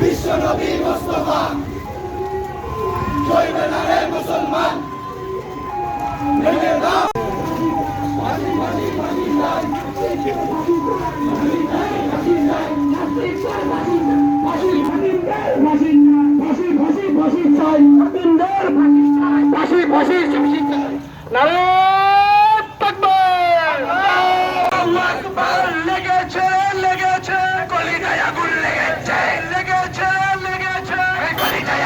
বিশ্ব নবী মোস্তফা চলবে না মুসলমান।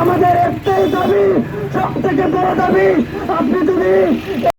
আমাদের একটাই দাবি সব থেকে বড় দাবি আপনি যদি